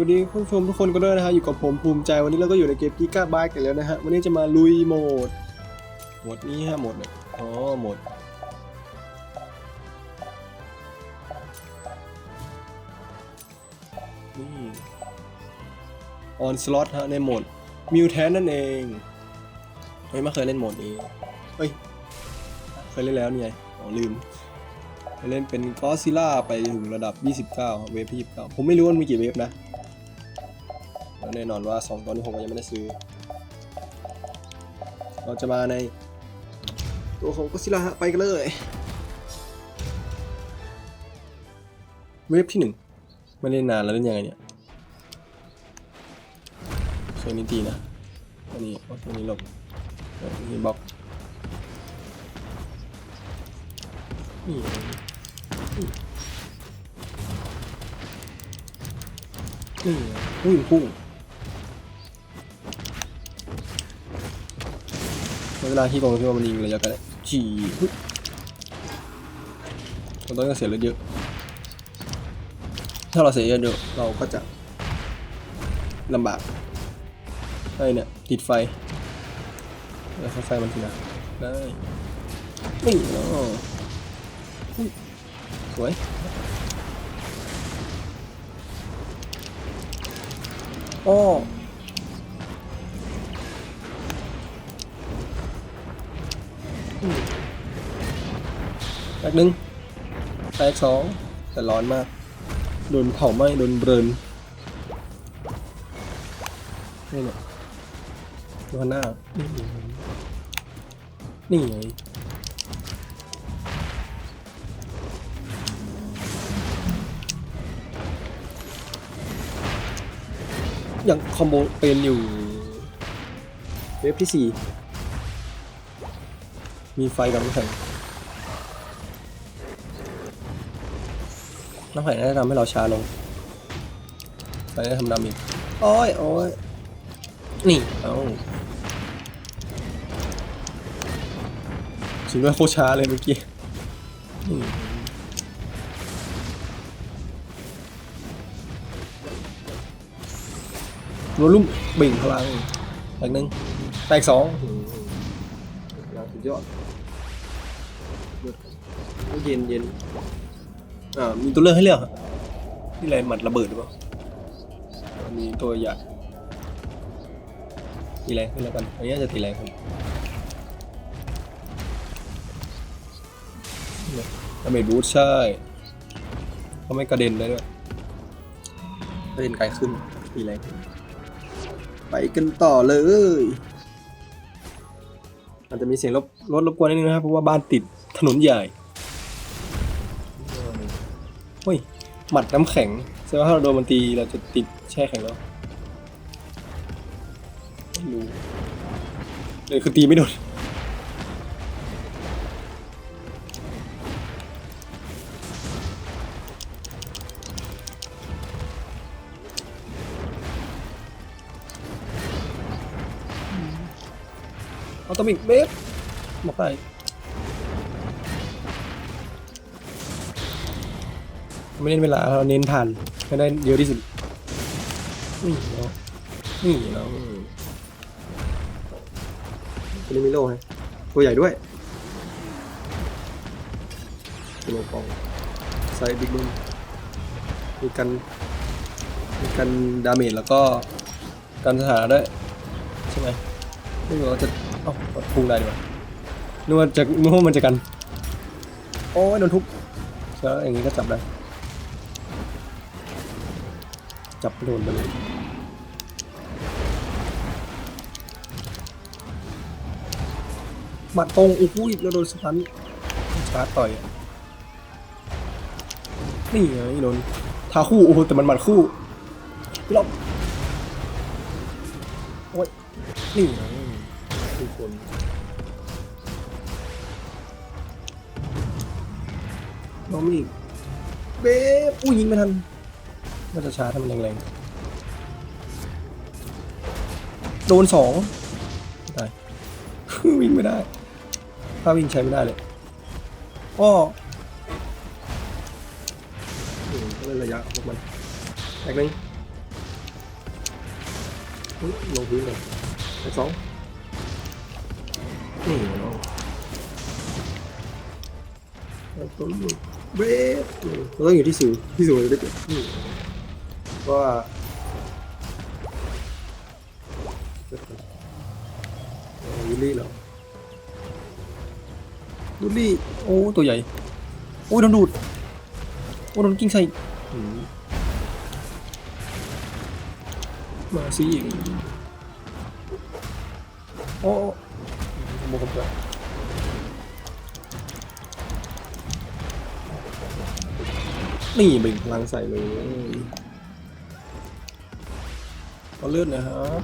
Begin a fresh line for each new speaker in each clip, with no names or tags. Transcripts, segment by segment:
วัสดีคุณผู้ชมทุกคนกันด้วยนะฮะอยู่กับผมภูมิใจวันนี้เราก็อยู่ในเกมกิก้าบายกันแล้วนะฮะวันนี้จะมาลุยโหมดโหมดนี้ฮะโหมดเนี่ยอ๋อโหมดนี่ออนสล็อตฮะในโหมดมิวแทนนั่นเองเฮ้ยไม่เคยเล่นโหมดนี้เฮ้ยเคยเล่นแล้วนี่ไงอ๋อลืมเล่นเป็นก็ซิล่าไปถึงระดับ 29ครับเวฟที่29ผมไม่รู้ว่ามีกี่เวฟนะ แน่นอนว่า 2ตอนนี้ผมก็ยังไม่ได้ซื้อ เราจะมาในตัวของก็ซิล่าไปกันเลย เวฟที่1ไม่เล่นนานแล้วเล่นยังไงเนี่ยโซนนี้ตีนะอันนี้โอเคนี้หลบอันนี้บล็อกนี่นี่พุ่งพุ่ง เวลาที่กองที่ว่ามันยิงระยะไกลจีฮึเราต้องเสียเลือดเยอะ ถ้าเราเสียเลือดเยอะเราก็จะลำบากไอ้เนี่ยติดไฟแล้วไฟมันทีนะได้นี่เนาะอุ้ยสวยอ้อ หนึ่งแตกสองแต่ร้อนมาก โดนเผาไหม้โดนเบิร์นนี่เนี่ยดูหน้า นี่ไงนี่ไงยังคอมโบเป็นอยู่เวฟที่สี่มีไฟกับน้ำแข็ง น้ำแข็งน่าจะทำให้เราช้าลงไฟน่าจะทำดาเมจโอ้ยโอ้ยนี่เอาถึงว่าโคตรช้าเลยเมื่อกี้นี่วอลลุ่มเบ่งพลังแตกหนึ่งแตกสองสุดยอดเย็นเย็น อ่ามีตัวเลือกให้เลือกอะนี่อะไรหมัดระเบิดหรือเปล่ามีตัวใหญ่ตีแรงขึ้นแล้วกันอันนี้จะตีแรงขึ้นดาเมจบูทใช่เขาไม่กระเด็นได้ด้วยกระเด็นไกลขึ้นตีแรงไปกันต่อเลย อาจจะมีเสียงรบรถรบกวนนิดนึงนะครับเพราะว่าบ้านติดถนนใหญ่ เฮ้ย หมัดน้ำแข็งแสดงว่าถ้าเราโดนมันตีเราจะติดแช่แข็งแล้วไม่รู้เลยคือตีไม่โดนออโตมิกเบฟบอกได้ ไม่เน้นเวลาเราเน้นผ่านให้ได้เยอะที่สุดนี่เนาะนี่เนาะตัวนี้มีโล่ให้ตัวใหญ่ด้วยโลปองไซส์บิ๊กบึ้มมีกันมีกันดาเมจแล้วก็กันสถานะด้วยใช่ไหมไม่รู้ว่าจะเอ้าพุ่งได้ดีกว่านึกว่าจะนึกว่ามันจะกัน โอ้ยโดนทุบแล้วอย่างนี้ก็จับได้ จับโดนไปเลยมัดตรงอุ้ยแล้วโดนสตันชาร์จต่อยอะนี่ไงโดนทาคู่โอ้โหแต่มันหมัดคู่รอบโอ้ยนี่ไงทุกคนน้องมีอีกเบ๊อุ้ยยิงไม่ทัน น่าจะช้าถ้ามันแรงๆโดนสองได้วิ่งไม่ได้ ถ้าวิ่งใช้ไม่ได้เลยอ้ออืมก็เลยระยะพวกมันแตกหนึ่งอุ๊ยลงพื้นเลยไปสองนี่ลงแล้วต้นลูกเบรฟเราต้องอยู่ที่สิวที่สิวจะได้เกิดนี่เพราะ ว่าเอาวิลี่เหรอวิลี่โอ้ตัวใหญ่โอ้โดนดูดโอ้โดนกิ้งใส่อืมมาสิโอ้โมกับเพื่อนนี่เบ่งพลังใส่เลย อาเลือดหนะครับ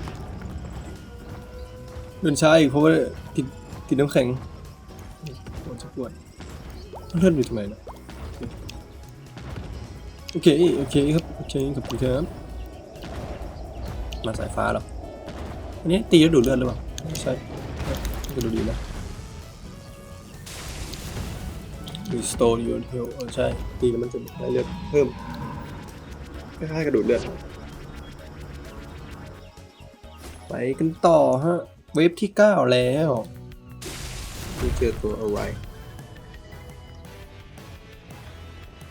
เดินช้าอีกเพราะว่าติดติดน้ำแข็งปวดจะปวดเลือดอยู่ตรงไหนนะโอเค โอเคครับ โอเคขอบคุณครับมาสายฟ้าเหรออันนี้ตีแล้วดูดเลือดหรือเปล่าไม่ใช่ก็ดูดีนะดูสโตนยูนเฮลใช่ ตีแล้วมันจะได้เลือดเพิ่มคล้ายๆกระดูดเลือด ไปกันต่อฮะ เวฟที่ 9 แล้วนี่เจอตัวเอาไว้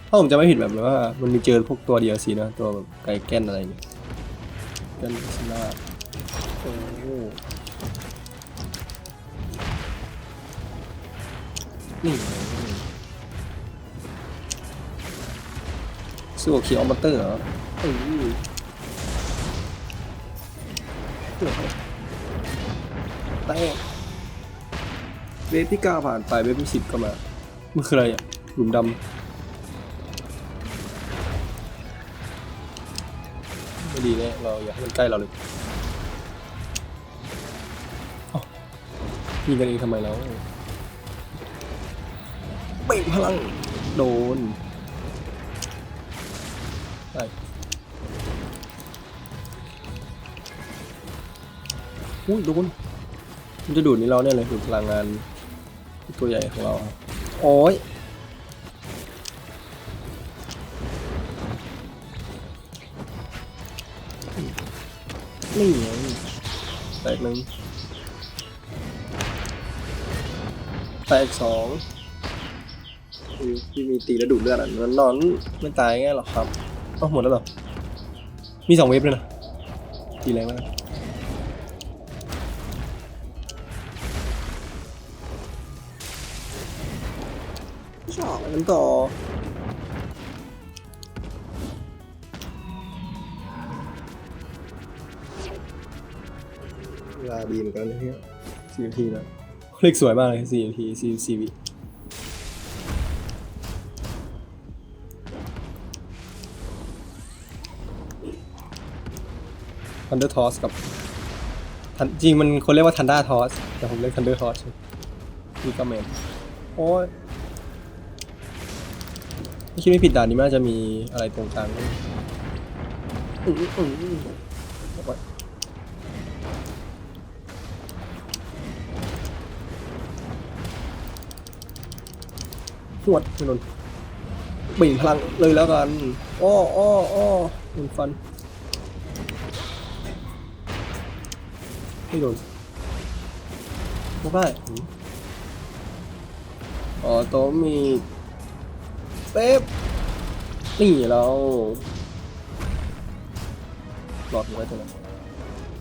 ถ้าผมจะไม่ผิดแบบว่า มันมีเจอพวกตัวเดียวสินะ ตัวแบบไก่แก้นอะไรเนี่ยแก้นซิล่าโอ้โหนี่สู้กับเคียวมอเตอร์เหรอ แตกเวฟที่เก้าผ่านไปเวฟที่สิบก็มามันคืออะไรอะหลุมดำไม่ดีเนี่ยเราอยากให้มันใกล้เราเลยอ้ายิงกันเองทำไมแล้วเบ่งพลัง โดน อุ้ยโดนมันจะดูดนี่เราเนี่ยเลยดูดพลังงานตัวใหญ่ของเราครับโอ้ยนี่ไงแตกหนึ่งแตกสองคือที่มีตีแล้วดูดเลือดอะนอนนอนไม่ตายง่ายหรอกครับเอ้าหมดแล้วเหรอ มีสองเวฟเลยนะ ตีแรงมาก ต่อ เวลาดีเหมือนกันนะเนี่ยสี่นาทีนะเลขสวยมากเลยสี่นาทีสี่สี่วิทันเดอร์ทอสกับทันจริงมันคนเรียกว่าทันด้าทอสแต่ผมเรียกทันเดอร์ทอสมีกระเมนโอ้ย ไม่คิดไม่ผิดด่านนี้มันน่าจะมีอะไรตรงกลางด้วยอืออืออือเอาไปหวดไม่โดนเบ่งพลังเลยแล้วกัน อ้ออ้ออ้อโดนฟัน ไม่โดนไม่ได้หืมอ๋อโตะมี เป๊ปนี่เราหลอดไว้ตรงนั้น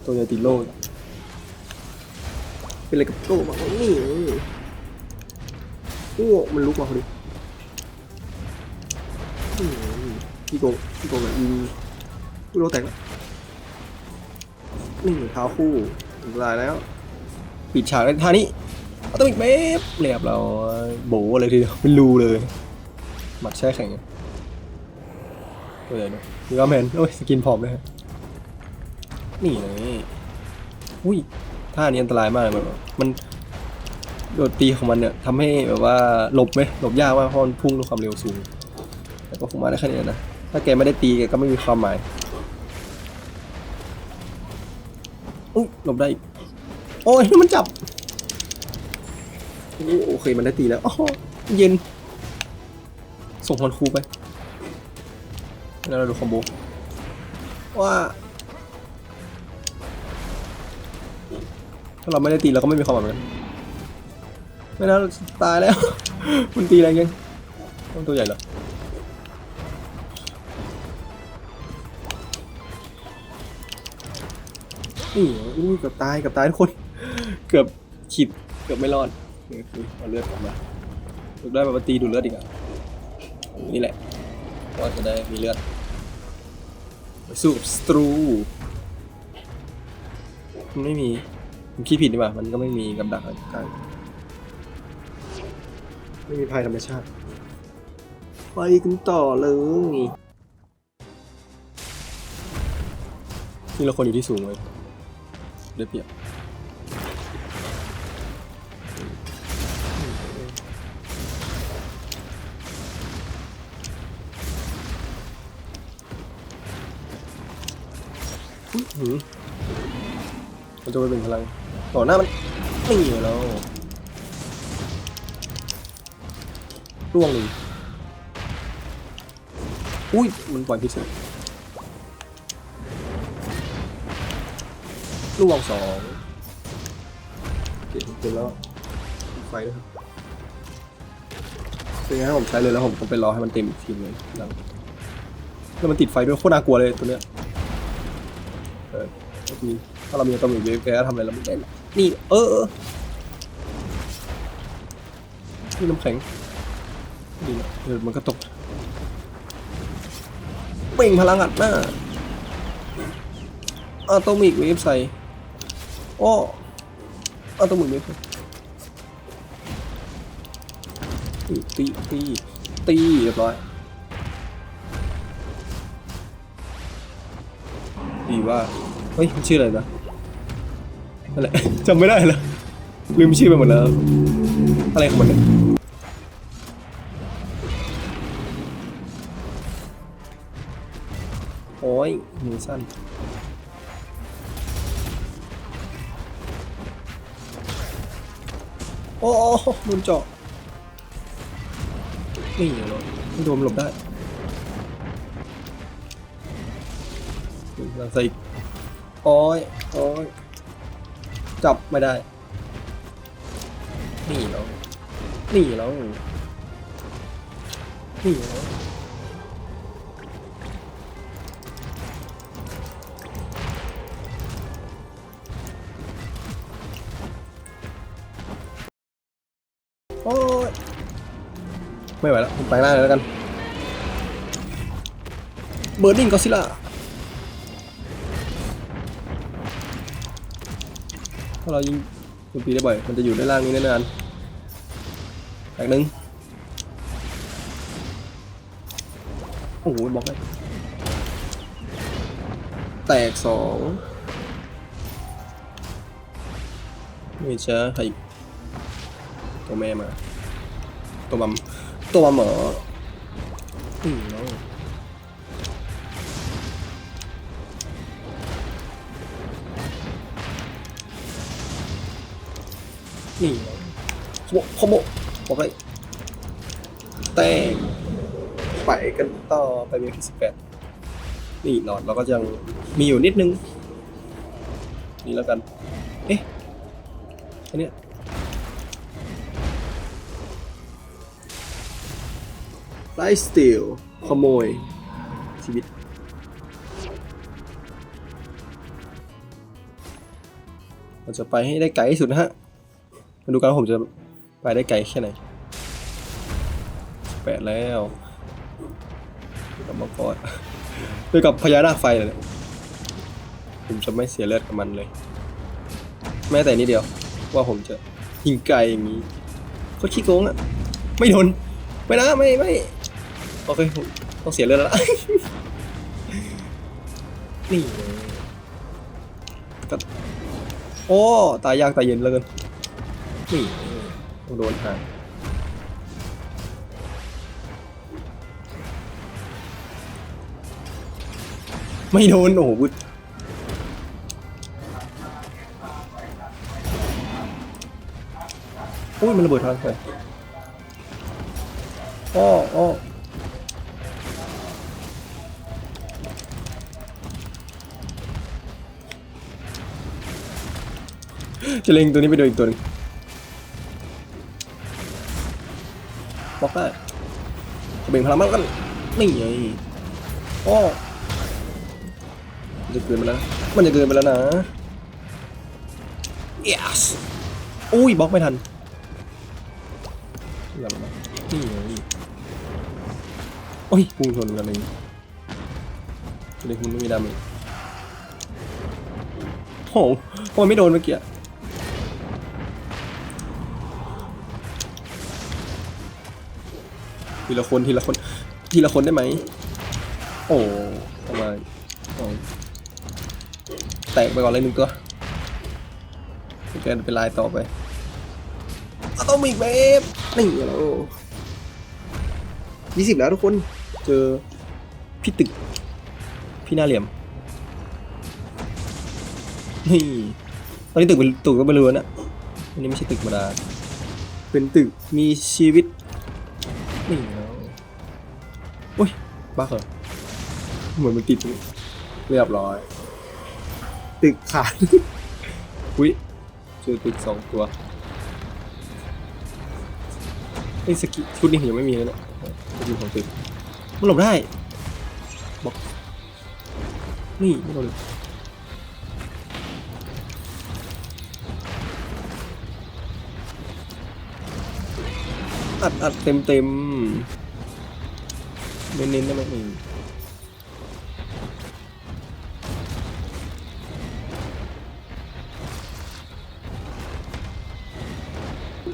ตัวใหญ่ติดโลเป็นอะไรกับโต้บ้างนี่โอ้ มันลุกมาพอดีอืมพี่โกงพี่โกงแบบยิงพี่โกแตกแล้วนี่เท้าคู่ถึงลายแล้ว ปิดฉากในท่านี้อัตมิกเมฟเรียบเราโบเลยทีเดียวเป็นรูเลย หมัดแช่แข็งตัวใหญ่ด้วยมีว่าแมนโอ้ยสกินผอมเลยนี่เลยอุ้ยท่านี้อันตรายมากเลยมันมันโดดตีของมันเนี่ยทำให้แบบว่าหลบไหมหลบยากมากเพราะมันพุ่งด้วยความเร็วสูงแต่ก็คงมาได้แค่นี้นะถ้าแกไม่ได้ตีแกก็ไม่มีความหมายอุ้ยหลบได้โอ้ยมันจับโอเคมันได้ตีแล้วอ๋อเย็น ส่งพรครูไป แล้วเราดูคอมโบว่า ถ้าเราไม่ได้ตีเราก็ไม่มีความหวังเหมือนกันไม่นะตายแล้ว มันตีแรงยังต้องตัวใหญ่เหรอนี่อู้เกือบตายเกือบตายทุกคน เกือบขีดเกือบไม่รอดเอาเลือดออกมาถูได้มาตีดูเลือดอีกอะ นี่แหละก็จะได้มีเลือดไปสู้กับสตรูมันไม่มีผมคิดผิดดีกว่ามันก็ไม่มีกับดักอะไรกลางไม่มีภัยธรรมชาติไปกันต่อเลยนี่เราคนอยู่ที่สูงเลยได้เปรียบ มันจะไปเป็นพลังต่อหน้ามันนี่แล้วร่วงหนึ่งอุ้ย มันปล่อยพิษเลยร่วงสองเก็บเก็บแล้วไฟด้วยครับเป็นไงผมใช้เลยแล้วผมต้องไปรอให้มันเต็มอีกทีเลยหลังแล้วมันติดไฟด้วยโคตรน่ากลัวเลยตัวเนี้ยเออก็คือ ถ้าเรามีตัวหมีเวฟแกทำอะไรเราไม่ได้หรอกนี่ เออเออนี่น้ำแข็งดีนะเดี๋ยวมันก็ตกเป่งพลังอัดหน้าอะโตมิกเวฟใส่โอ้อะโตมิกเวฟตีตีตีตีเรียบร้อยดีว่า เฮ้ยมันชื่ออะไรนะ นั่นแหละจำไม่ได้แล้วลืมชื่อไปหมดแล้ว อะไรของมันเนี่ยโอ้ยมือสั้นโอ้โดนเจาะนี่เหรอไม่โดนหลบได้ลังใส่อีกโอ้ยโอ้ย จับไม่ได้ นี่แล้วนี่แล้วนี่แล้วโอ้ยไม่ไหวแล้วผมไปหน้าเลยแล้วกันเบิร์ดดิ้งก็ซิล่า ถ้าเรายิงโจมตีได้บ่อย มันจะอยู่ในล่างนี้ได้นานแตกหนึ่งโอ้โหบล็อกเลยแตกสองไม่ใช่ใครตัวแม่มา ตัวมัมตัวมัมเหรออืมน้อง นี่ขโมยขโมยบอกเลยแตกไปกันต่อไปเวฟที่สิบแปดนี่หลอดเราก็ยังมีอยู่นิดนึง นี่แล้วกัน เอ๊ะอันเนี้ยไลฟ์สติลขโมย ชีวิตเราจะไปให้ได้ไกลที่สุดนะฮะ มาดูกันว่าผมจะไปได้ไกลแค่ไหนแปดแล้วกับมังกรด้วยกับพญานาคไฟเลยผมจะไม่เสียเลือดกับมันเลย แม้แต่นิดเดียว ว่าผมจะยิงไกลอย่างนี้เขาขี้โกงอะไม่โดนไม่นะไม่ไม่โอเคผมต้องเสียเลือดแล้วล่ะนี่ก็โอ้ ตายยากตายเย็นเหลยกัน นี่ต้องโดนหางไม่โดนโอ้โหบุดอุ้ยมันระเบิดทางไปอ้ออ้อจะเล็งตัวนี้ไปโดนอีกตัวหนึง อกได้เบ่งพลังมากกันนี่ไงอ้อจะเกินไปแล้ว มันจะเกินไปแล้วนะ yes อุ้ยบล็อกไม่ทันนี่อะไรนี่ไงโอ้ยพุ่งชนกันเองเด็กคุณไม่มีดาเมจโอ้โหโอ้ยไม่โดนเมื่อกี้ ทีละคนทีละคนทีละคนได้ไหม โอ้ทำไมโอ้แตกไปก่อนเลยหนึ่งตัวแกนเป็นลายต่อไปอะตอมิกเวฟนี่แล้วยี่สิบแล้วทุกคน เจอพี่ตึก พี่หน้าเหลี่ยม นี่ ตอนนี้ตึกเป็นตึกก็บริเวณนะอันนี้ไม่ใช่ตึกธรรมดา เป็นตึกมีชีวิต นี่แล้วโอ้ ยบ้าเหรอเหมือนมันติดอยู่เรียบร้อย ตึกขาดอุ้ยเจอตึกสองตัวไอ้ยสกิชุดนี้ผมยังไม่มีเลยเนะสกิลของตึกมันหลบได้บอกนี่ไม่โดนอัดอัดเต็มเต็ม เน้นเน้นๆได้ไหมนี่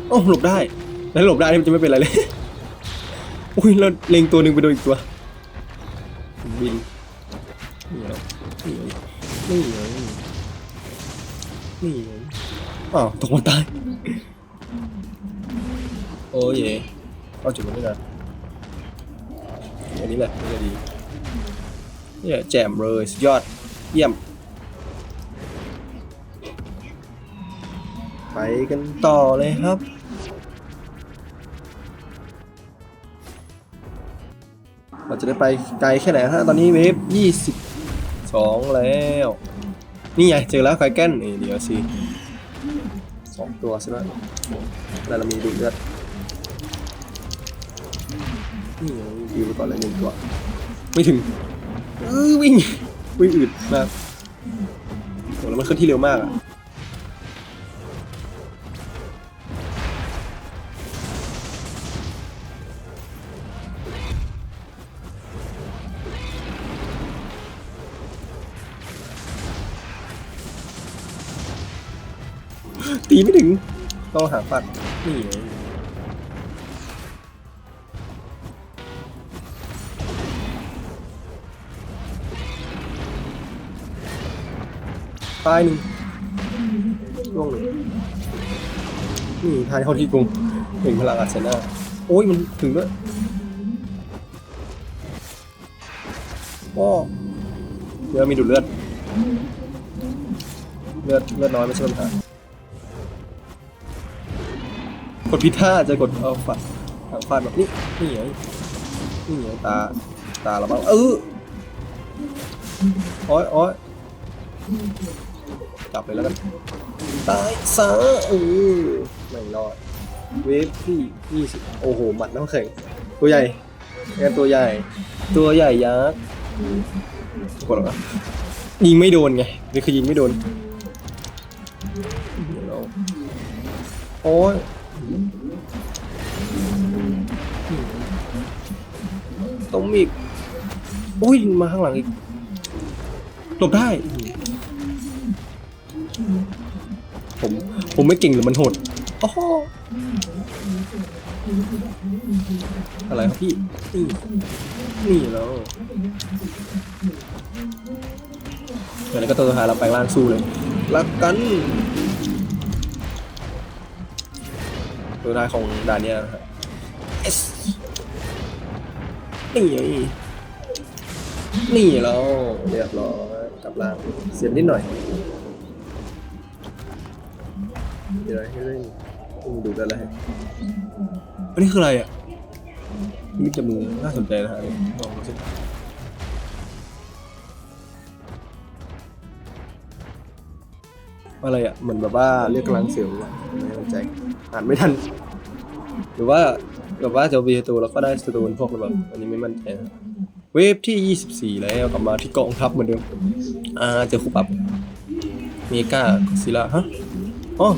โอ้าหลบได้แล้วหลบได้นี่มันจะไม่เป็นไรเลย อุ้ยแล้วเล็งตัวหนึ่งไปโดนอีกตัว บินนี่ไงนี่ไงนี่ไงนี่ไงอ้าวตกมาตาย โอ้ยเอาจุดมันด้วยนะ อันนี้แหละนี่จะดีเนี่ยแจ่มเลยสุดยอดเยี่ยม ไปกันต่อเลยครับเราจะได้ไปไกลแค่ไหนฮะตอนนี้เวฟยี่สิบสองแล้ว นี่ไงเจอแล้วไคแกนนี่เดี๋ยวสิสองตัวใช่ไหมแล้วเรามีดูเลือด ก่อนเลยหนึ่งตัว ไม่ถึงเออวิ่ง วิ่งอืดมากโหแล้วมันเคลื่อนที่เร็วมากอะตีไม่ถึงต้องหาฟัดนี่ ตายหนึ่งล่วงหนึ่งนี่ทายเข้าที่กรุงเห็นพลังอัดเซน่าโอ้ยมันถึงด้วยว้าวเลือดมีดูดเลือด เลือดเลือดน้อยไม่ใช่ปัญหากดพิท่าจะกดเอาฟัดทางฟาดแบบนี้นี่ไงนี่ไงตาตาเราบ้างเออโอ้ยโอ้ย จับเลยแล้วกันตายซะเออไม่รอดเวฟที่ยี่สิบโอ้โหหมัดน้ำแข็งตัวใหญ่แค่ตัวใหญ่ ตัวใหญ่ยักษ์กดหรอยิงไม่โดนไงนี่คือยิงไม่โดนเราโอ้ยตรงอีกอุ้ยมาข้างหลังอีกหลบได้ ผมผมไม่เก่งหรือมันโหดโอ้โหอะไรครับพี่ นี่ นี่แล้วเดี๋ยวนี้ก็ตัวสุดท้ายเราไปล่างสู้เลยรักกัน ตัวสุดท้ายของด่านเนี้ยนะครับ S นี่ไงนี่แล้วเรียบร้อยกลับล่างเสียบนิดหน่อย เดี๋ยวให้เล่นอืมดูได้แล้วอันนี้คืออะไรอะนี่จมูกน่าสนใจนะฮะลองดูสิอะไรอะเหมือนแบบว่าเรียกกำลังเสริมอะไม่เข้าใจอ่านไม่ทัน หรือว่าแบบว่าจะมีศัตรูแล้วก็ได้ศัตรูเป็นพวกระเบิดอันนี้ไม่มั่นใจนะเวฟที่ 24 แล้วกลับมาที่กองทัพเหมือนเดิมอ่าเจอคู่ปรับเมกาซิล่าฮะ อ๋อ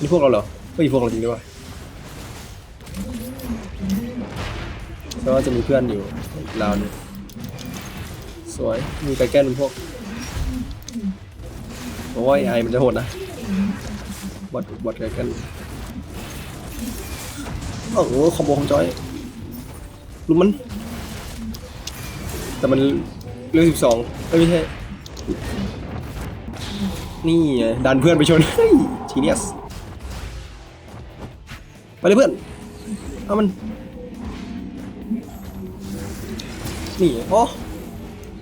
นี่พวกเราเหรอไม่พวกเราจริงด้วยแต่ว่าจะมีเพื่อนอยู่อีกราวนึงสวย มีไกแก้นเป็นพวกโอ้ยไอมันจะโหดนะบอดบอดไกแก้นโอ้โหคอมโบของจอยรู้มัน แต่มันเรื่องสิบสองไม่ใช่ นี่ดันเพื่อนไปชนเฮ้ยทีเนียสไปเลยเพื่อน เอามัน นี่โอ้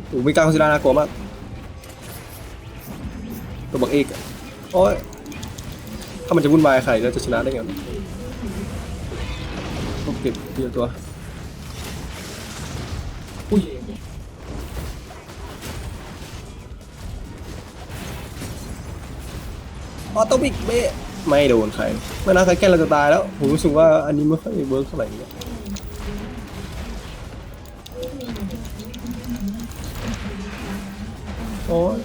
โหมีการคอนซิลาน่ากลัวมากตัวบักเอกโอ้ยถ้ามันจะวุ่นวายใครแล้วจะชนะได้ไงต้องเก็บทีละตัว ออโตบิกเบะไม่โดนใครไม่น่าใครแก้เราจะตายแล้ว ผมรู้สึกว่าอันนี้ไม่ค่อยเวิร์กเท่าไหร่เนี่ยโอ้ย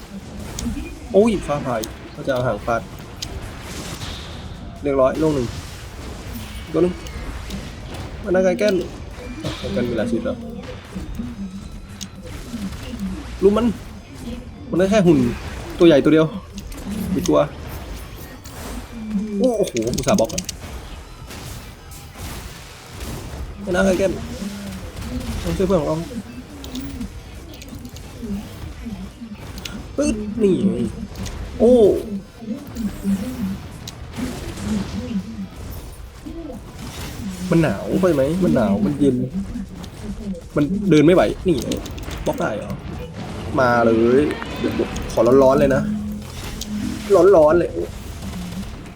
โอ้ยฟ้าผ่าเขาจะเอาหางฟาดเรียบร้อยลงหนึ่งกตัวนึงมันน่าใกล้แก้นใกล้แก้นมีหลายชีวิตแล้วรู้มัน มันได้แค่หุ่นตัวใหญ่ตัวเดียวอีกตัว โอ้โหอุตส่าห์บล็อกแล้วน่าใกล้แก้นต้องช่วยเพื่อนของเราปึ๊ดนี่โอ้มันหนาวไปไหม มันหนาว มันเย็น มันเดินไม่ไหว นี่บล็อกได้เหรอ มาเลย ขอร้อนๆเลยนะ ร้อนๆเลย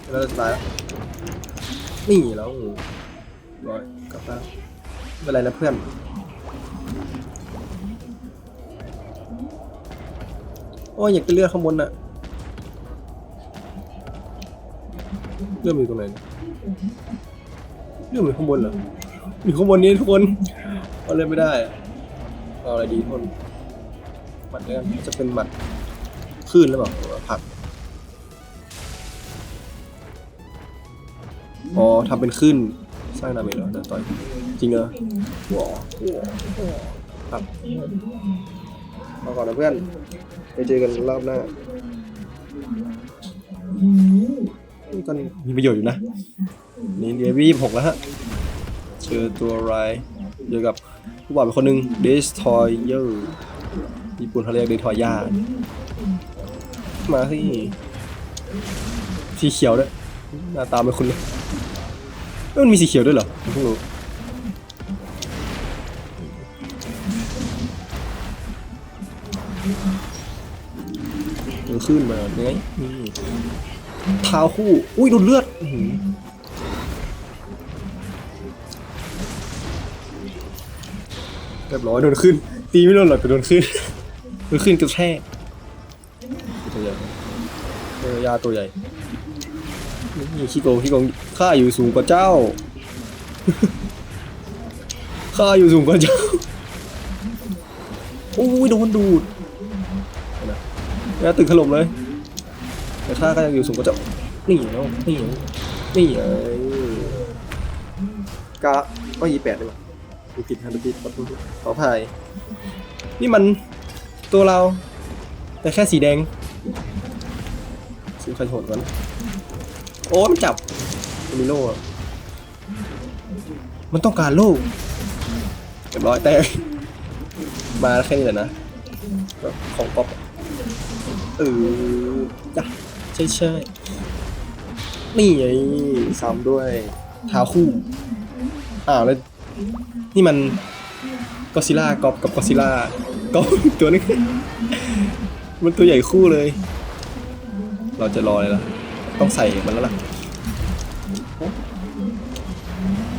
โอ้แล้วจะตายแล้วนี่แล้วร้อยกลับมาไม่เป็นไรนะเพื่อนโอ้ยอยากจะเลือกข้างบนน่ะเลือกอยู่ตรงไหนเนี่ยเรื่องอยู่ข้างบนเหรออยู่ข้างบนนี้ทุกคนเอาเล่นไม่ได้อะเอาอะไรดีทุกคนหมัดเนี่ยจะเป็นหมัดคลื่นหรือเปล่าผัก อ๋อทำเป็นคลื่นสร้างดาเมจเหรอเดินต่อย จริงเหรอว้าวครับมาก่อนนะเพื่อน ไปเจอกันรอบหน้านี่ก็มีประโยชน์อยู่นะ นี่เดวี่หกแล้วฮะ เจอตัวอะไรายเจอกับผู้บ่าวเป็นคนหนึ่ง Destroyer ญี่ปุ่นเขาเรียก Destroyer มาที่สีเขียวด้วยหน้าตาไม่คุ้นเลยเอ้ย มันมีสีเขียวด้วยเหรอผมเพิ่งรู้เออขึ้นมายังไงนี่เท้าคู่ อุ้ยดูดเลือดอื้อหือเรียบร้อยโดนขึ้น ตีไม่โดนหรอกแต่โดนขึ้น โดนขึ้นกระแทกตัวใหญ่เออยาตัวใหญ่ นี่ขี้โกงขี้โกงข้าอยู่สูงกว่าเจ้าข้าอยู่สูงกว่าเจ้าโอ้ยโดนดูดนไหมแล้วตึกถล่มเลยแต่ข้าก็ยังอยู่สูงกว่าเจ้านี่เนาะนี่นี่เอ้ยกะก็ยี่แปดดีกว่าดูผิดฮะดูผิดขอโทษขออภัยนี่มันตัวเรา แต่แค่สีแดงสีใครโหดกัน โอ้มันจับมันมีโล่มันต้องการโล่เรียบร้อยแต่มาแค่นี้แหละนะของป๊อปเออจ้ะใช่ใช่นี่ไงซ้ำด้วยเท้าคู่อ้าวแล้วนี่มันกอซิล่ากอบกับกอซิล่ากอบอีกตัวนึงมันตัวใหญ่คู่เลย เราจะรอเลยล่ะ ต้องใส่มันแล้วล่ะ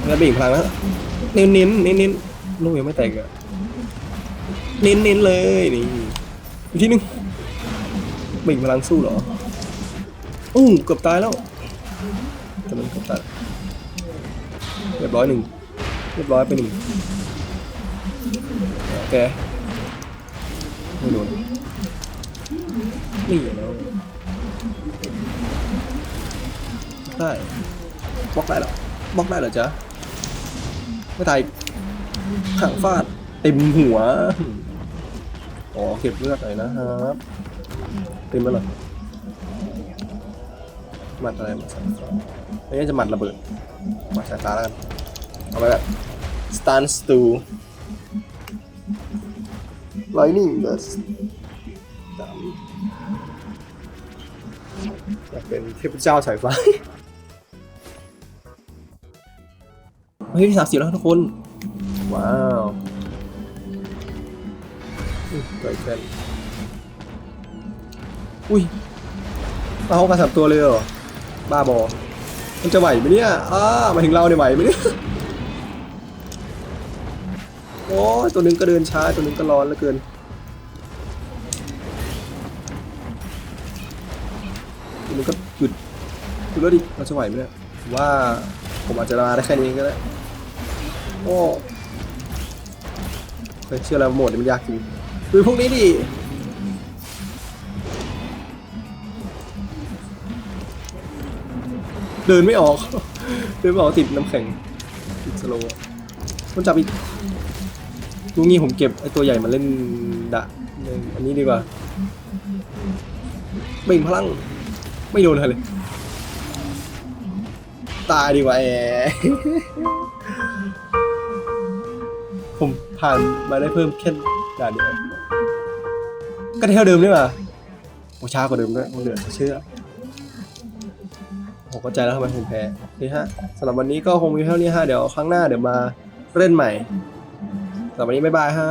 แล้วบ่งพลังแล้วเน้นเน้นเน้นเน้นลูกยังไม่แตกอะเน้นเน้นเลยนี่อีกทีหนึงบ่งพลังสู้เหรออู้เกือบตายแล้วแต่มันเกือบตายเรียบร้อยหนึ่งเรียบร้อยไปหนึ่งโอเคไม่โดนนี่แล้ว ได้บล็อกได้หรอบล็อกได้เหรอจ๊ะไม่ตายขังฟาดเต็มหัวอ๋อเก็บเลือดหน่อยนะครับเต็มแล้วหรอมัดอะไรมัดสายฟ้าอันนี้จะมัดระเบิดมัดสายฟ้าแล้วกันเอาไปแบบ stun stu lightning dust ดำอยากเป็นเทพเจ้าสายฟ้า เฮ้ยที่สามสิบแล้วทุกคน ว้าวอุ้ยไก่แฟนอุ้ยเรากันสับตัวเลยเหรอ บ้าบอ มันจะไหวไหมเนี่ย อ้ามาถึงเราเนี่ยไหวไหมเนี่ย โอ้ยตัวหนึงก็เดินช้า ตัวหนึงก็ร้อนเหลือเกินตัวหนึงก็หยุดหยุดแล้วดิเราจะไหวไหมเนี่ยผมว่าผมอาจจะมาได้แค่นี้ก็ได้ โอ้เฮ้ยเชื่อแล้วโหมดนี้มันยากจริงดูพวกนี้ดิเดินไม่ออก เดินไม่ออกติดน้ำแข็งติดสโลว์มันจับอีกดูงี้ผมเก็บไอตัวใหญ่มาเล่นดะนอันนี้ดีกว่าเบ่งพลัง ไม่โดนเลย ตายดีกว่าแอ ผ่านมาได้เพิ่มแค่ด่านเดียวก็เท่าเดิมนี่หว่าโอช้ากว่าเดิมด้วยมันเหลือเชื่อผมเข้าใจแล้วทำไมผมแพ้นี่ฮะสำหรับวันนี้ก็คงมีเท่านี้ฮะเดี๋ยวครั้งหน้าเดี๋ยวมาเล่นใหม่สำหรับวันนี้บ๊ายบายฮะ